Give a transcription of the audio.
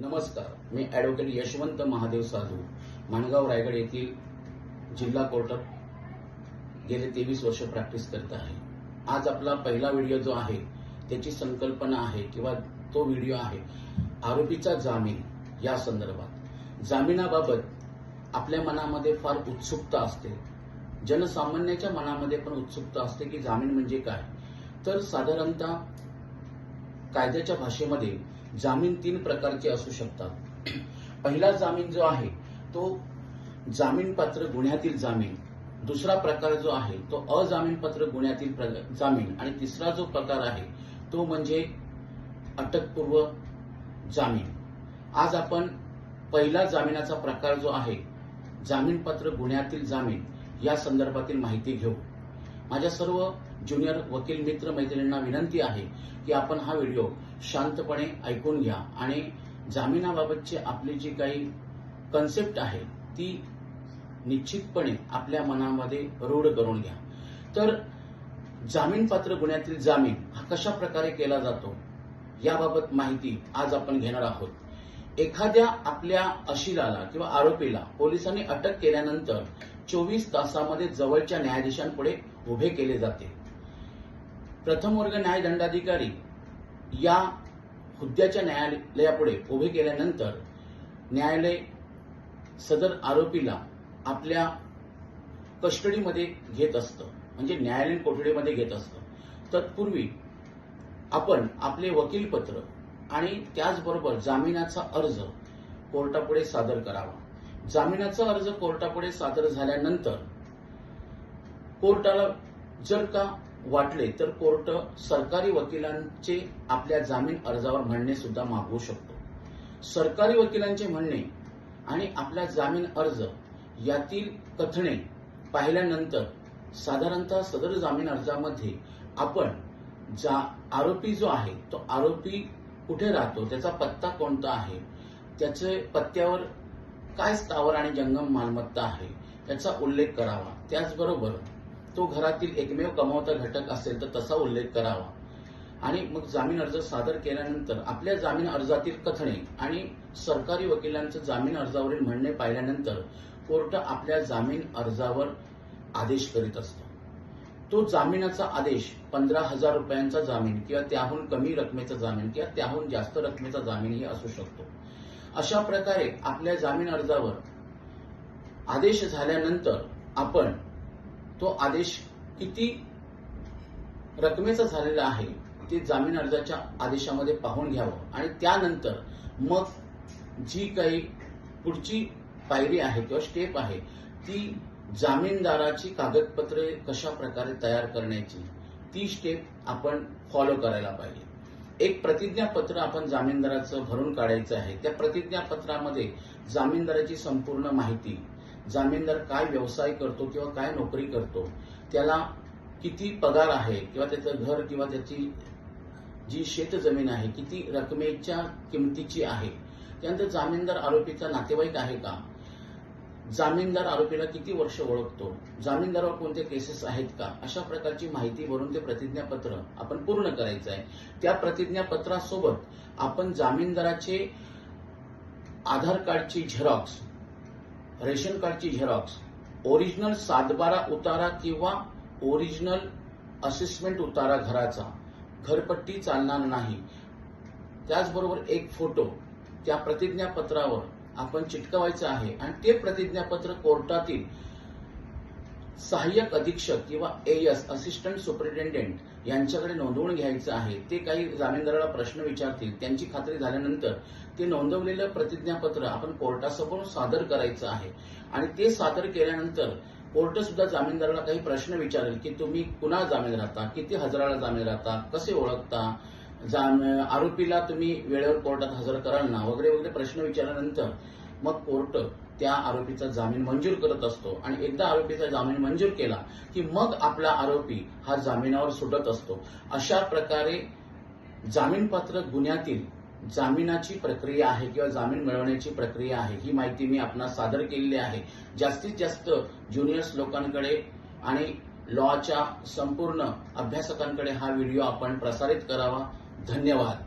नमस्कार मी ॲडव्होकेट यशवंत महादेव साधू माणगाव रायगड येथील जिल्हा कोर्टात गेले तेवीस वर्ष प्रॅक्टिस करत आहे. आज आपला पहिला व्हिडिओ जो आहे त्याची संकल्पना आहे किंवा तो व्हिडिओ आहे आरोपीचा जामीन या संदर्भात. जामिनाबाबत आपल्या मनामध्ये फार उत्सुकता असते. जनसामान्याच्या मनामध्ये पण उत्सुकता असते की जामीन म्हणजे काय? तर साधारणतः कायद्याच्या भाषेमध्ये जामीन तीन प्रकारचे असू शकतात. पहिला जामीन जो आहे तो जामीनपात्र गुन्ह्यातील जामीन. दुसरा प्रकार जो आहे तो अजामीनपात्र गुन्ह्यातील जामीन. आणि तिसरा जो प्रकार आहे तो म्हणजे अटकपूर्व जामीन. आज आपण पहिला जामिनाचा प्रकार जो आहे जामीनपात्र गुन्ह्यातील जामीन या संदर्भातील माहिती घेऊ. माझ्या सर्व ज्युनियर वकील मित्र मैत्रिणींना विनंती आहे की आपण हा व्हिडिओ शांतपणे ऐकून घ्या आणि जामिनाबाबतची आपली जी काही कन्सेप्ट आहे ती निश्चितपणे आपल्या मनामध्ये रूढ करून घ्या. तर जामीनपात्र गुन्ह्यातील जामीन हा कशा प्रकारे केला जातो याबाबत माहिती आज आपण घेणार आहोत. एखाद्या आपल्या अशिलाला किंवा आरोपीला पोलिसांनी अटक केल्यानंतर चोवीस तासामध्ये जवळच्या न्यायाधीशांपुढे उभे केले जाते. प्रथम वर्ग न्यायदंडाधिकारी या हुद्द्याच्या न्यायालयापुढे उभे केल्यानंतर न्यायालय सदर आरोपीला आपल्या कस्टडीमध्ये घेत असतं. म्हणजे न्यायालयीन कोठडीमध्ये घेत असतं. तत्पूर्वी आपण आपले वकीलपत्र आणि त्याचबरोबर जामिनाचा अर्ज कोर्टापुढे सादर करावा. जामिनाचा अर्ज कोर्टापुढे सादर झाल्यानंतर कोर्टाला जर का वाटले तर कोर्ट सरकारी वकिलांचे आपल्या जामीन अर्जावर म्हणणे सुद्धा मागवू शकतो. सरकारी वकिलांचे म्हणणे आणि आपला जामीन अर्ज यातील कथने पाहिल्यानंतर साधारणतः सदर जामीन अर्जामध्ये आपण जा आरोपी जो आहे तो आरोपी कुठे राहतो त्याचा पत्ता कोणता आहे त्याचे पत्त्यावर काय स्थावर आणि जंगम मालमत्ता आहे त्याचा उल्लेख करावा. त्याचबरोबर तो घरातील एकमेव कमावता घटक असेल तर तसा उल्लेख करावा. आणि मग जामीन अर्ज सादर केल्यानंतर आपल्या जामीन अर्जातील कथने आणि सरकारी वकिलांचं जामीन अर्जावरील म्हणणे पाहिल्यानंतर कोर्ट आपल्या जामीन अर्जावर आदेश करीत असतो. तो जामिनाचा आदेश पंधरा हजार रुपयांचा जामीन किंवा त्याहून कमी रकमेचा जामीन किंवा त्याहून जास्त रकमेचा जामीनही असू शकतो. अशा प्रकारे आपल्या जामीन अर्जावर आदेश झाल्यानंतर आपण तो आदेश किती रकमेचा झालेला आहे ते जामीन अर्जाच्या आदेशामध्ये पाहून घ्यावं. आणि त्यानंतर मग जी काही पुढची पायरी आहे किंवा स्टेप आहे ती जामीनदाराची कागदपत्रे कशा प्रकारे तयार करण्याची ती स्टेप आपण फॉलो करायला पाहिजे. एक प्रतिज्ञापत्र आपण जामीनदाराचं भरून काढायचं आहे. त्या प्रतिज्ञापत्रामध्ये जामीनदाराची संपूर्ण माहिती जामीनदार काय व्यवसाय करतो किंवा काय नोकरी करतो त्याला किती पगार आहे किंवा त्याचं घर किंवा त्याची जी शेतजमीन आहे किती रकमेच्या किमतीची आहे त्यानंतर जामीनदार आरोपीचा नातेवाईक आहे का? जामीनदार आरोपीला किती वर्ष ओळखतो? जामीनदारावर कोणते केसेस आहेत का? अशा प्रकारची माहिती भरून ते प्रतिज्ञापत्र आपण पूर्ण करायचं आहे. त्या प्रतिज्ञापत्रासोबत आपण जामीनदाराचे आधार कार्डची झेरॉक्स रेशन कार्डची झेरॉक्स ओरिजिनल सातबारा उतारा किंवा ओरिजिनल असेसमेंट उतारा घराचा घरपट्टी चालणार नाही. त्याचबरोबर एक फोटो त्या प्रतिज्ञापत्रावर आपण चिटकवायचं आहे आणि ते प्रतिज्ञापत्र कोर्टातील सहाय्यक अधीक्षक किंवा एएस असिस्टंट सुपरिटेंडेंट यांच्याकडे नोंदवून घ्यायचं आहे. ते काही जामीनदाराला प्रश्न विचारतील. त्यांची खात्री झाल्यानंतर ते नोंदवलेलं प्रतिज्ञापत्र आपण कोर्टासमोर सादर करायचं आहे. आणि ते सादर केल्यानंतर कोर्ट सुद्धा जामीनदाराला काही प्रश्न विचारेल की तुम्ही कुणा जामीन राहता? किती हजाराला जामीन राहता? कसे ओळखता? आरोपीला तुम्ही वेळेवर कोर्टात हजर कराल ना वगैरे वगैरे प्रश्न विचारल्यानंतर मग कोर्ट त्या आरोपीचा जामीन मंजूर करत असतो. आणि एकदा आरोपीचा जामीन मंजूर केला की मग आपला आरोपी हा जामिनावर सुटत असतो. अशा प्रकारे जामीनपात्र गुन्ह्यातील जामिनाची प्रक्रिया आहे किंवा जामीन मिळवण्याची प्रक्रिया आहे ही माहिती मी आपणास सादर केलेली आहे. जास्तीत जास्त ज्युनियर्स लोकांकडे आणि लॉच्या संपूर्ण अभ्यासकांकडे हा व्हिडिओ आपण प्रसारित करावा. धन्यवाद